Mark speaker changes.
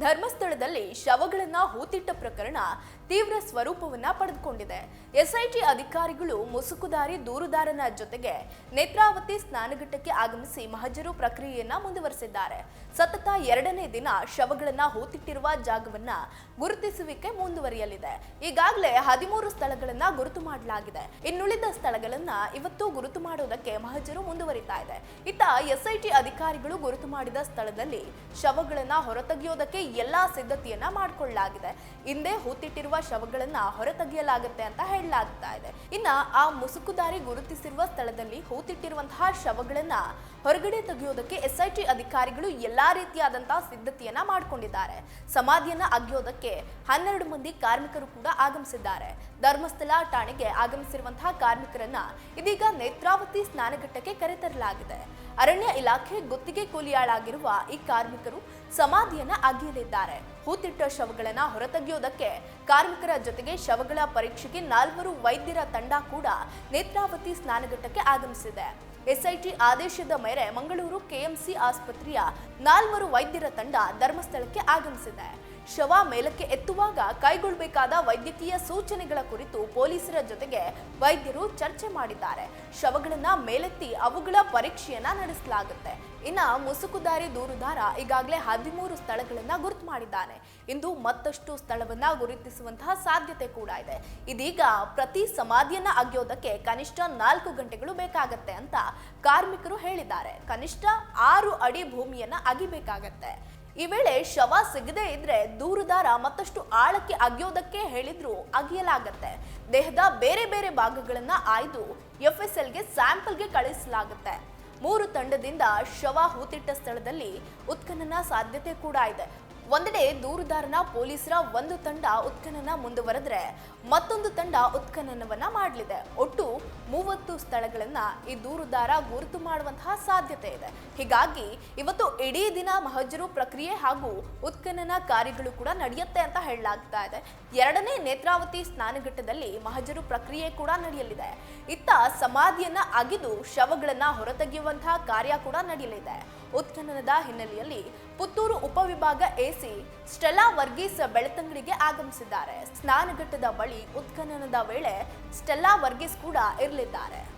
Speaker 1: ಧರ್ಮಸ್ಥಳದಲ್ಲಿ ಶವಗಳನ್ನ ಹೂತಿಟ್ಟ ಪ್ರಕರಣ ತೀವ್ರ ಸ್ವರೂಪವನ್ನ ಪಡೆದುಕೊಂಡಿದೆ. ಎಸ್ಐಟಿ ಅಧಿಕಾರಿಗಳು ಮುಸುಕುದಾರಿ ದೂರುದಾರನ ಜೊತೆಗೆ ನೇತ್ರಾವತಿ ಸ್ನಾನಘಟ್ಟಕ್ಕೆ ಆಗಮಿಸಿ ಮಹಜರು ಪ್ರಕ್ರಿಯೆಯನ್ನ ಮುಂದುವರೆಸಿದ್ದಾರೆ. ಸತತ ಎರಡನೇ ದಿನ ಶವಗಳನ್ನ ಹೂತಿಟ್ಟಿರುವ ಜಾಗವನ್ನ ಗುರುತಿಸುವಿಕೆ ಮುಂದುವರಿಯಲಿದೆ. ಈಗಾಗಲೇ ಹದಿಮೂರು ಸ್ಥಳಗಳನ್ನ ಗುರುತು ಮಾಡಲಾಗಿದೆ. ಇನ್ನುಳಿದ ಸ್ಥಳಗಳನ್ನ ಇವತ್ತು ಗುರುತು ಮಾಡೋದಕ್ಕೆ ಮಹಜರು ಮುಂದುವರಿತಾ ಇದೆ. ಇತ್ತ ಎಸ್ಐಟಿ ಅಧಿಕಾರಿಗಳು ಗುರುತು ಮಾಡಿದ ಸ್ಥಳದಲ್ಲಿ ಶವಗಳನ್ನ ಹೊರತೆಗೆಯೋದಕ್ಕೆ ಎಲ್ಲಾ ಸಿದ್ಧತೆಯನ್ನ ಮಾಡಿಕೊಳ್ಳಲಾಗಿದೆ. ಹಿಂದೆ ಹೂತಿಟ್ಟಿರುವ ಶವಗಳನ್ನ ಹೊರತೆಗೆಯಲಾಗುತ್ತೆ ಅಂತ ಹೇಳಲಾಗ್ತಾ ಇದೆ. ಇನ್ನ ಆ ಮುಸುಕುದಾರಿ ಗುರುತಿಸಿರುವ ಸ್ಥಳದಲ್ಲಿ ಹೂತಿಟ್ಟಿರುವಂತಹ ಶವಗಳನ್ನ ಹೊರಗಡೆ ತೆಗೆಯೋದಕ್ಕೆ ಎಸ್ಐಟಿ ಅಧಿಕಾರಿಗಳು ಎಲ್ಲಾ ರೀತಿಯಾದಂತಹ ಸಿದ್ಧತೆಯನ್ನ ಮಾಡಿಕೊಂಡಿದ್ದಾರೆ. ಸಮಾಧಿಯನ್ನ ಅಗೆಯೋದಕ್ಕೆ ಹನ್ನೆರಡು ಮಂದಿ ಕಾರ್ಮಿಕರು ಕೂಡ ಆಗಮಿಸಿದ್ದಾರೆ. ಧರ್ಮಸ್ಥಳ ಠಾಣೆಗೆ ಆಗಮಿಸಿರುವಂತಹ ಕಾರ್ಮಿಕರನ್ನ ಇದೀಗ ನೇತ್ರಾವತಿ ಸ್ನಾನಘಟ್ಟಕ್ಕೆ ಕರೆತರಲಾಗಿದೆ. ಅರಣ್ಯ ಇಲಾಖೆ ಗುತ್ತಿಗೆ ಕೂಲಿಯಾಳಾಗಿರುವ ಈ ಕಾರ್ಮಿಕರು ಸಮಾಧಿಯನ್ನ ಅಗೆಯಲಿದ್ದಾರೆ ಹೂತಿಟ್ಟ ಶವಗಳನ್ನ ಹೊರತೆಗೆಯುವುದಕ್ಕೆ ಕಾರ್ಮಿಕರ ಜೊತೆಗೆ ಶವಗಳ ಪರೀಕ್ಷೆಗೆ ನಾಲ್ವರು ವೈದ್ಯರ ತಂಡ ಕೂಡ ನೇತ್ರಾವತಿ ಸ್ನಾನಘಟ್ಟಕ್ಕೆ ಆಗಮಿಸಿದೆ. ಎಸ್ಐಟಿ ಆದೇಶದ ಮೇರೆ ಮಂಗಳೂರು ಕೆಎಂಸಿ ಆಸ್ಪತ್ರೆಯ ನಾಲ್ವರು ವೈದ್ಯರ ತಂಡ ಧರ್ಮಸ್ಥಳಕ್ಕೆ ಆಗಮಿಸಿದೆ. ಶವ ಮೇಲಕ್ಕೆ ಎತ್ತುವಾಗ ಕೈಗೊಳ್ಳಬೇಕಾದ ವೈದ್ಯಕೀಯ ಸೂಚನೆಗಳ ಕುರಿತು ಪೊಲೀಸರ ಜೊತೆಗೆ ವೈದ್ಯರು ಚರ್ಚೆ ಮಾಡಿದ್ದಾರೆ. ಶವಗಳನ್ನ ಮೇಲೆತ್ತಿ ಅವುಗಳ ಪರೀಕ್ಷೆಯನ್ನ ನಡೆಸಲಾಗುತ್ತೆ. ಇನ್ನ ಮುಸುಕುದಾರಿ ದೂರುದಾರ ಈಗಾಗಲೇ ಹದಿಮೂರು ಸ್ಥಳಗಳನ್ನ ಗುರುತು ಮಾಡಿದ್ದಾನೆ. ಇಂದು ಮತ್ತಷ್ಟು ಸ್ಥಳವನ್ನ ಗುರುತಿಸುವಂತಹ ಸಾಧ್ಯತೆ ಕೂಡ ಇದೆ. ಇದೀಗ ಪ್ರತಿ ಸಮಾಧಿಯನ್ನ ಅಗೆಯೋದಕ್ಕೆ ಕನಿಷ್ಠ ನಾಲ್ಕು ಗಂಟೆಗಳು ಬೇಕಾಗತ್ತೆ ಅಂತ ಕಾರ್ಮಿಕರು ಹೇಳಿದ್ದಾರೆ. ಕನಿಷ್ಠ ಆರು ಅಡಿ ಭೂಮಿಯನ್ನ ಅಗಿಬೇಕಾಗತ್ತೆ. ಈ ವೇಳೆ ಶವ ಸಿಗದೇ ಇದ್ರೆ ದೂರುದಾರ ಮತ್ತಷ್ಟು ಆಳಕ್ಕೆ ಅಗೆಯೋದಕ್ಕೆ ಹೇಳಿದ್ರು ಅಗಿಯಲಾಗತ್ತೆ. ದೇಹದ ಬೇರೆ ಬೇರೆ ಭಾಗಗಳನ್ನ ಆಯ್ದು ಎಫ್ ಎಸ್ ಎಲ್ಗೆ ಸ್ಯಾಂಪಲ್ಗೆ ಕಳಿಸಲಾಗುತ್ತೆ. ಮೂರು ತಂಡದಿಂದ ಶವ ಹೂತಿಟ್ಟ ಸ್ಥಳದಲ್ಲಿ ಉತ್ಖನನ ಸಾಧ್ಯತೆ ಕೂಡ ಇದೆ. ಒಂದೆಡೆ ದೂರುದಾರನ ಪೊಲೀಸರ ಒಂದು ತಂಡ ಉತ್ಖನನ ಮುಂದುವರೆದ್ರೆ ಮತ್ತೊಂದು ತಂಡ ಉತ್ಖನನವನ್ನ ಮಾಡಲಿದೆ. ಒಟ್ಟು ಮೂವತ್ತು ಸ್ಥಳಗಳನ್ನ ಈ ದೂರುದಾರ ಗುರುತು ಮಾಡುವಂತಹ ಸಾಧ್ಯತೆ ಇದೆ. ಹೀಗಾಗಿ ಇವತ್ತು ಇಡೀ ದಿನ ಮಹಜರು ಪ್ರಕ್ರಿಯೆ ಹಾಗೂ ಉತ್ಖನನ ಕಾರ್ಯಗಳು ಕೂಡ ನಡೆಯುತ್ತೆ ಅಂತ ಹೇಳಲಾಗ್ತಾ ಇದೆ. ಎರಡನೇ ನೇತ್ರಾವತಿ ಸ್ನಾನಘಟ್ಟದಲ್ಲಿ ಮಹಜರು ಪ್ರಕ್ರಿಯೆ ಕೂಡ ನಡೆಯಲಿದೆ. ಇತ್ತ ಸಮಾಧಿಯನ್ನ ಅಗಿದು ಶವಗಳನ್ನ ಹೊರತೆಗೆಯುವಂತಹ ಕಾರ್ಯ ಕೂಡ ನಡೆಯಲಿದೆ. ಉತ್ಖನನದ ಹಿನ್ನೆಲೆಯಲ್ಲಿ ಪುತ್ತೂರು ಉಪವಿಭಾಗ ಸ್ಟೆಲ್ಲಾ ವರ್ಗೀಸ್ ಬೆಳತಂಗಡಿಗೆ ಆಗಮಿಸಿದ್ದಾರೆ. ಸ್ನಾನಘಟ್ಟದ ಬಳಿ ಉತ್ಖನನದ ವೇಳೆ ಸ್ಟೆಲ್ಲಾ ವರ್ಗೀಸ್ ಕೂಡ ಇರಲಿದ್ದಾರೆ.